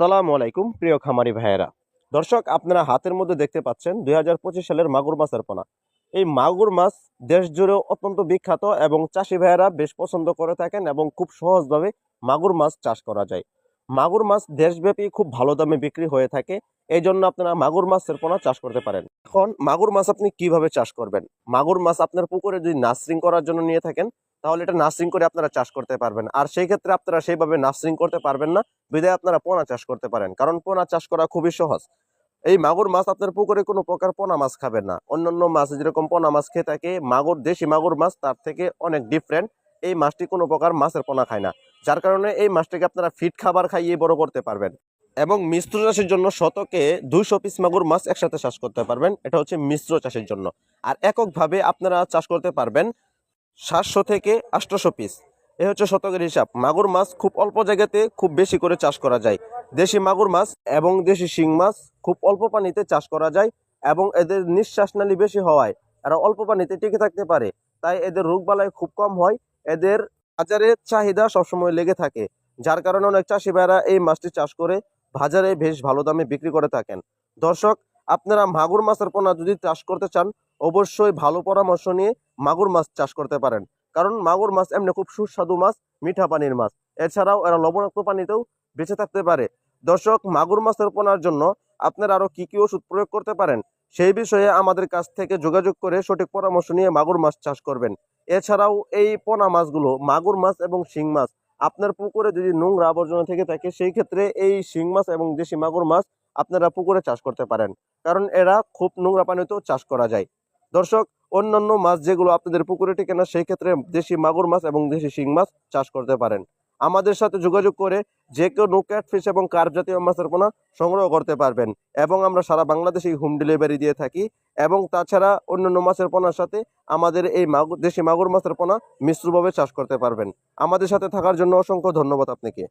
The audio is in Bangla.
আসসালামু আলাইকুম, প্রিয় খামারি ভাইয়েরা। দর্শক, আপনারা হাতের মধ্যে দেখতে পাচ্ছেন দুই হাজার পঁচিশ সালের মাগুর মাছের পোনা। এই মাগুর মাছ দেশ জুড়ে অত্যন্ত বিখ্যাত এবং চাষি ভাইয়েরা বেশ পছন্দ করে থাকেন এবং খুব সহজভাবে মাগুর মাছ চাষ করা যায়। মাগুর মাছ দেশব্যাপী খুব ভালো দামে বিক্রি হয়ে থাকে। এই জন্য আপনারা মাগুর মাছের পোনা চাষ করতে পারেন। এখন মাগুর মাছ আপনি কীভাবে চাষ করবেন? মাগুর মাছ আপনার পুকুরে যদি নার্সিং করার জন্য নিয়ে থাকেন, তাহলে এটা নার্সিং করে আপনারা চাষ করতে পারবেন। আর সেই ক্ষেত্রে আপনারা সেইভাবে নার্সিং করতে পারবেন না বিদায় আপনারা পোনা চাষ করতে পারেন। কারণ পোনা চাষ করা খুবই সহজ। এই মাগুর মাছ আপনার পুকুরে কোনো প্রকার পোনা মাছ খাবেন না। অন্যান্য মাছ যেরকম পোনা মাছ খেয়ে থাকে, মাগুর, দেশি মাগুর মাছ তার থেকে অনেক ডিফারেন্ট এই মাছটি কোনো প্রকার মাছের পোনা খায় না। যার কারণে এই মাছটাকে আপনারা ফিট খাবার খাইয়ে বড় করতে পারবেন। এবং মিশ্র চাষের জন্য শতকে দুইশো পিস মাগুর মাছ একসাথে চাষ করতে পারবেন। এটা হচ্ছে মিশ্র চাষের জন্য। আর এককভাবে আপনারা চাষ করতে পারবেন সাতশো থেকে আটশোশো পিস। এ হচ্ছে শতকের হিসাব। মাগুর মাছ খুব অল্প জায়গাতে খুব বেশি করে চাষ করা যায়। দেশি মাগুর মাছ এবং দেশি শিং মাছ খুব অল্প পানিতে চাষ করা যায় এবং এদের নিঃশ্বাস নালী বেশি হওয়ায় এরা অল্প পানিতে টিকে থাকতে পারে। তাই এদের রোগবালাই খুব কম হয়। এদের বাজারে চাহিদা সবসময় লেগে থাকে, যার কারণে অনেক চাষি ভাইরা এই মাছটি চাষ করে বাজারে বেশ ভালো দামে বিক্রি করে থাকেন। দর্শক, আপনারা মাগুর মাছের পোনা যদি চাষ করতে চান, অবশ্যই ভালো পরামর্শ নিয়ে মাগুর মাছ চাষ করতে পারেন। কারণ মাগুর মাছ এমনি খুব সুস্বাদু মাছ, মিঠা পানির মাছ। এছাড়াও এরা লবণাক্ত পানিতেও বেঁচে থাকতে পারে। দর্শক, মাগুর মাছের পোনার জন্য আপনারা আরও কি কি ওষুধ প্রয়োগ করতে পারেন? সেই বিষয়ে আমাদের কাছ থেকে যোগাযোগ করে সঠিক পরামর্শ নিয়ে মাগুর মাছ চাষ করবেন। এছাড়াও এই পোনা মাছগুলো, মাগুর মাছ এবং শিং মাছ, আপনার পুকুরে যদি নোংরা আবর্জনা থেকে থাকে, সেই ক্ষেত্রে এই শিং মাছ এবং দেশি মাগুর মাছ আপনারা পুকুরে চাষ করতে পারেন। কারণ এরা খুব নোংরা পানিতেও চাষ করা যায়। দর্শক, অন্যান্য মাছ যেগুলো আপনাদের পুকুরে টিকে না, সেই ক্ষেত্রে দেশি মাগুর মাছ এবং দেশি শিং মাছ চাষ করতে পারেন। আমাদের সাথে যোগাযোগ করে যে কেউ নোক্যাট ক্যাটফিশ এবং কার্প জাতীয় মাছের পোনা সংগ্রহ করতে পারবেন। এবং আমরা সারা বাংলাদেশে হোম ডেলিভারি দিয়ে থাকি। এবং তাছাড়া অন্যান্য মাছের পোনার সাথে আমাদের এই মাগুর, দেশি মাগুর মাছের পোনা মিশ্রভাবে চাষ করতে পারবেন। আমাদের সাথে থাকার জন্য অসংখ্য ধন্যবাদ আপনাকে।